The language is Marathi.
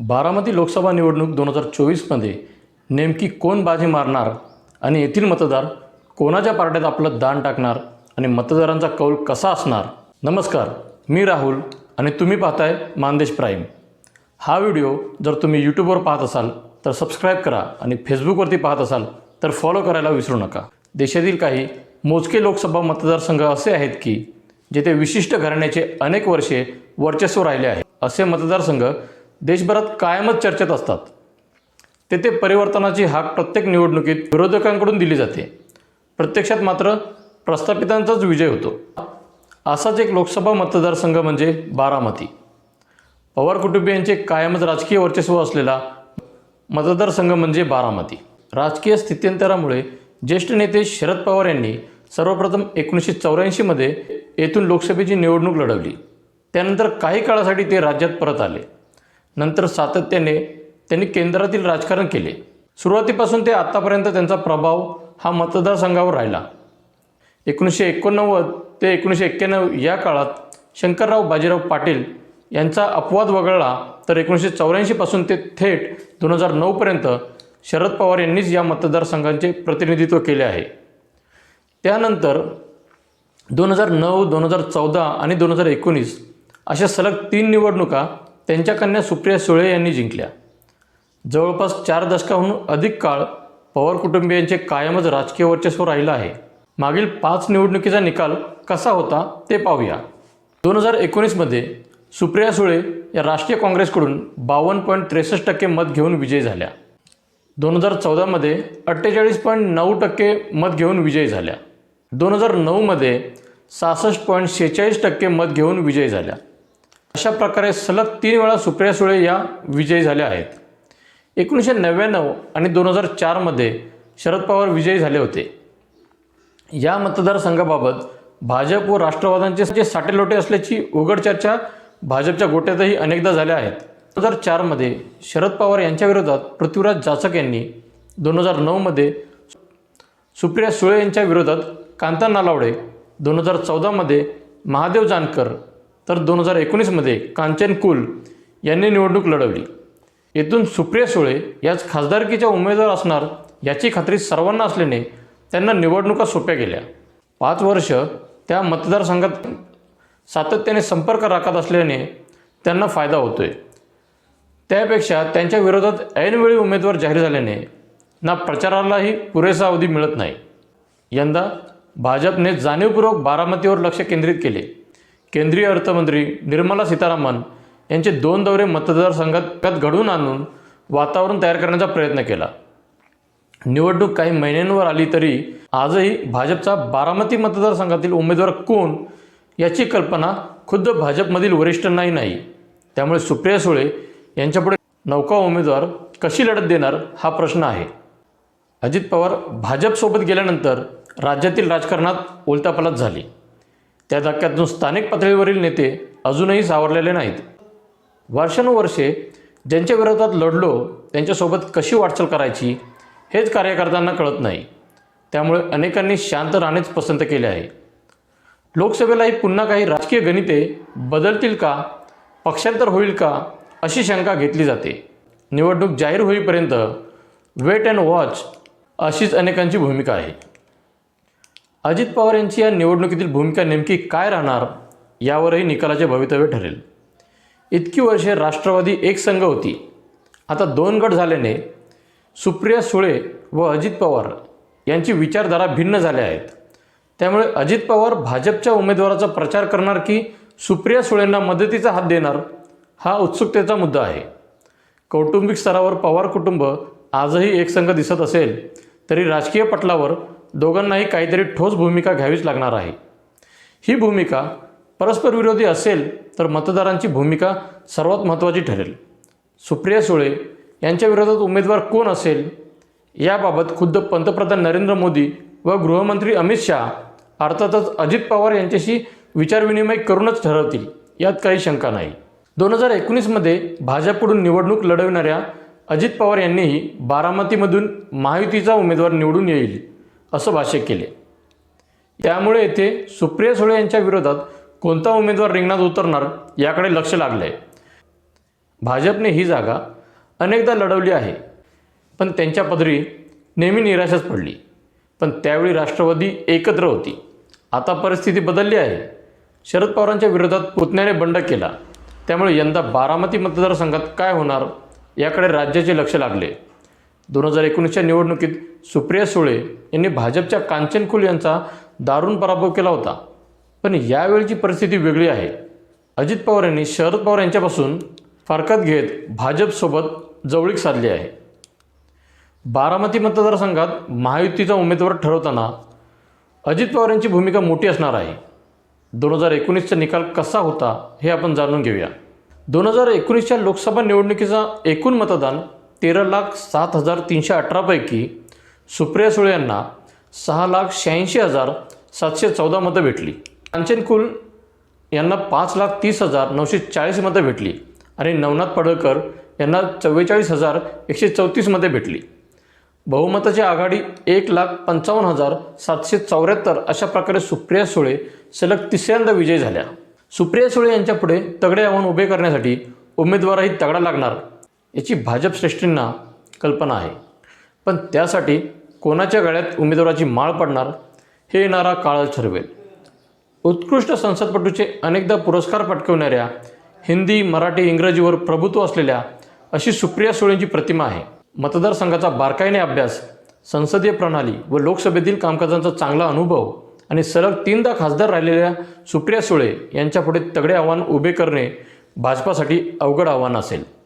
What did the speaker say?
बारामती लोकसभा निवडणूक दोन हजार चोवीसमध्ये नेमकी कोण बाजी मारणार आणि येथील मतदार कोणाच्या पार्ट्यात आपलं दान टाकणार आणि मतदारांचा कौल कसा असणार? नमस्कार मी राहुल आणि तुम्ही पाहताय मानदेश प्राईम. हा व्हिडिओ जर तुम्ही यूट्यूबवर पाहत असाल तर सबस्क्राईब करा आणि फेसबुकवरती पाहत असाल तर फॉलो करायला विसरू नका. देशातील काही मोजके लोकसभा मतदारसंघ असे आहेत की जेथे विशिष्ट घराण्याचे अनेक वर्षे वर्चस्व राहिले आहे. असे मतदारसंघ देशभरात कायमच चर्चेत असतात. तेथे परिवर्तनाची हाक प्रत्येक निवडणुकीत विरोधकांकडून दिली जाते. प्रत्यक्षात मात्र प्रस्थापितांचाच विजय होतो. असाच एक लोकसभा मतदारसंघ म्हणजे बारामती. पवार कुटुंबियांचे कायमच राजकीय वर्चस्व असलेला मतदारसंघ म्हणजे बारामती. राजकीय स्थित्यंतरामुळे ज्येष्ठ नेते शरद पवार यांनी सर्वप्रथम एकोणीसशे चौऱ्याऐंशीमध्ये येथून लोकसभेची निवडणूक लढवली. त्यानंतर काही काळासाठी ते राज्यात परत आले. नंतर सातत्याने त्यांनी केंद्रातील राजकारण केले. सुरुवातीपासून ते आत्तापर्यंत त्यांचा प्रभाव हा मतदारसंघावर राहिला. एकोणीसशे एकोणनव्वद ते एकोणीसशे एक्क्याण्णव या काळात शंकरराव बाजीराव पाटील यांचा अपवाद वगळला तर एकोणीसशे चौऱ्याऐंशीपासून ते थेट दोन हजार नऊपर्यंत शरद पवार यांनीच या मतदारसंघांचे प्रतिनिधित्व केले आहे. त्यानंतर दोन हजार नऊ दोन हजार चौदा आणि दोन हजार एकोणीस अशा सलग तीन निवडणुका त्यांच्या कन्या सुप्रिया सुळे यांनी जिंकल्या. जवळपास चार दशकाहून अधिक काळ पवार कुटुंबियांचे कायमच राजकीय वर्चस्व राहिलं आहे. मागील पाच निवडणुकीचा निकाल कसा होता ते पाहूया. दोन हजार एकोणीसमध्ये सुप्रिया सुळे या राष्ट्रीय काँग्रेसकडून बावन्न पॉईंट त्रेसष्ट टक्के मत घेऊन विजयी झाल्या. दोन हजार चौदामध्ये अठ्ठेचाळीस पॉईंट नऊ टक्के मत घेऊन विजयी झाल्या. दोन हजार नऊमध्ये सहासष्ट पॉईंट शेहेचाळीस टक्के मत घेऊन विजयी झाल्या. अशा प्रकारे सलग तीन वेळा सुप्रिया सुळे या विजयी झाल्या आहेत. एकोणीसशे नव्याण्णव आणि दोन हजार चारमध्ये शरद पवार विजयी झाले होते. या मतदारसंघाबाबत भाजप व राष्ट्रवादांचे जे साटेलोटे असल्याची उघड चर्चा भाजपच्या गोट्यातही अनेकदा झाल्या आहेत. दोन हजार चारमध्ये शरद पवार यांच्या विरोधात पृथ्वीराज जाचक यांनी दोन हजार नऊमध्ये सुप्रिया सुळे यांच्या विरोधात कांता नालावडे दोन हजार चौदामध्ये महादेव जानकर तर दोन हजार एकोणीसमध्ये कांचन कुल यांनी निवडणूक लढवली. येथून सुप्रिया सुळे याच खासदारकीच्या उमेदवार असणार याची खात्री सर्वांना असल्याने त्यांना निवडणुका सोप्या गेल्या. पाच वर्ष त्या मतदारसंघात सातत्याने संपर्क राखत असल्याने त्यांना फायदा होतोय. त्यापेक्षा त्यांच्या विरोधात ऐनवेळी उमेदवार जाहीर झाल्याने ना प्रचारालाही पुरेसा अवधी मिळत नाही. यंदा भाजपने जाणीवपूर्वक बारामतीवर लक्ष केंद्रित केले. केंद्रीय अर्थमंत्री निर्मला सीतारामन यांचे दोन दौरे मतदारसंघात घडवून आणून वातावरण तयार करण्याचा प्रयत्न केला. निवडणूक काही महिन्यांवर आली तरी आजही भाजपचा बारामती मतदारसंघातील उमेदवार कोण याची कल्पना खुद्द भाजपमधील वरिष्ठांनाही नाही त्यामुळे सुप्रिया सुळे यांच्यापुढे नौका उमेदवार कशी लढत देणार हा प्रश्न आहे. अजित पवार भाजपसोबत गेल्यानंतर राज्यातील राजकारणात उलटापालट झाली. त्या धक्क्यातून स्थानिक पातळीवरील नेते अजूनही सावरलेले नाहीत. वर्षानुवर्षे ज्यांच्या विरोधात लढलो त्यांच्यासोबत कशी वाटचाल करायची हेच कार्यकर्त्यांना कळत नाही. त्यामुळे अनेकांनी शांत राहणेच पसंत केले आहे. लोकसभेलाही पुन्हा काही राजकीय गणिते बदलतील का पक्षांतर होईल का अशी शंका घेतली जाते. निवडणूक जाहीर होईपर्यंत वेट अँड वॉच अशीच अनेकांची भूमिका आहे. अजित पवार यांची या निवडणुकीतील भूमिका नेमकी काय राहणार यावरही निकालाचे भवितव्य ठरेल. इतकी वर्षे राष्ट्रवादी एक संघ होती. आता दोन गट झाल्याने सुप्रिया सुळे व अजित पवार यांची विचारधारा भिन्न झाल्या आहेत. त्यामुळे अजित पवार भाजपच्या उमेदवाराचा प्रचार करणार की सुप्रिया सुळेंना मदतीचा हात देणार हा उत्सुकतेचा मुद्दा आहे. कौटुंबिक स्तरावर पवार कुटुंब आजही एकसंघ दिसत असेल तरी राजकीय पटलावर दोघांनाही काहीतरी ठोस भूमिका घ्यावीच लागणार आहे. ही भूमिका परस्पर विरोधी असेल तर मतदारांची भूमिका सर्वात महत्त्वाची ठरेल. सुप्रिया सुळे यांच्या विरोधात उमेदवार कोण असेल? याबाबत खुद्द पंतप्रधान नरेंद्र मोदी व गृहमंत्री अमित शहा अर्थातच अजित पवार यांच्याशी विचारविनिमय करूनच ठरवतील यात काही शंका नाही. दोन हजार एकोणीसमध्ये भाजपकडून निवडणूक लढविणाऱ्या अजित पवार यांनीही बारामतीमधून महायुतीचा उमेदवार निवडून येईल. असं भाष्य केले. त्यामुळे येथे सुप्रिया सुळे यांच्या विरोधात कोणता उमेदवार रिंगणात उतरणार याकडे लक्ष लागलं आहे भाजपने ही जागा अनेकदा लढवली आहे पण त्यांच्या पदरी नेहमी निराशाच पडली. पण त्यावेळी राष्ट्रवादी एकत्र होती. आता परिस्थिती बदलली आहे. शरद पवारांच्या विरोधात पुतण्याने बंड केला. त्यामुळे यंदा बारामती मतदारसंघात काय होणार याकडे राज्याचे लक्ष लागले. दोन हजार एकोणीसच्या निवडणुकीत सुप्रिया सुळे यांनी भाजपच्या कांचन कुल यांचा दारुण पराभव केला होता. पण यावेळची परिस्थिती वेगळी आहे. अजित पवार यांनी शरद पवार यांच्यापासून फारकत घेत भाजपसोबत जवळीक साधली आहे. बारामती मतदारसंघात महायुतीचा उमेदवार ठरवताना अजित पवार यांची भूमिका मोठी असणार आहे. दोन हजार एकोणीसचा निकाल कसा होता हे आपण जाणून घेऊया. दोन हजार एकोणीसच्या लोकसभा निवडणुकीचा एकूण मतदान तेरा लाख सात हजार तीनशे अठरापैकी सुप्रिया सुळे यांना सहा लाख शहाऐंशी हजार सातशे चौदा मतं भेटली. कांचन कुल यांना पाच लाख तीस हजार नऊशे चाळीस मतं भेटली आणि नवनाथ पडळकर यांना चव्वेचाळीस हजार एकशे चौतीस मते भेटली. बहुमताची आघाडी एक लाख पंचावन्न हजार सातशे चौऱ्याहत्तर अशा प्रकारे सुप्रिया सुळे सलग तिसऱ्यांदा विजयी झाल्या. सुप्रिया सुळे यांच्यापुढे तगडे आव्हान उभे करण्यासाठी उमेदवारही तगडा लागणार. याची भाजप श्रेष्ठींना कल्पना आहे. पण त्यासाठी कोणाच्या गळ्यात उमेदवाराची माळ पडणार हे येणारा काळ ठरवेल. उत्कृष्ट संसदपटूचे अनेकदा पुरस्कार पटकवणाऱ्या हिंदी मराठी इंग्रजीवर प्रभुत्व असलेल्या अशी सुप्रिया सुळेंची प्रतिमा आहे. मतदारसंघाचा बारकाईने अभ्यास संसदीय प्रणाली व लोकसभेतील कामकाजांचा चांगला अनुभव आणि सलग तीनदा खासदार राहिलेल्या सुप्रिया सुळे यांच्यापुढे तगडे आव्हान उभे करणे भाजपासाठी अवघड आव्हान असेल.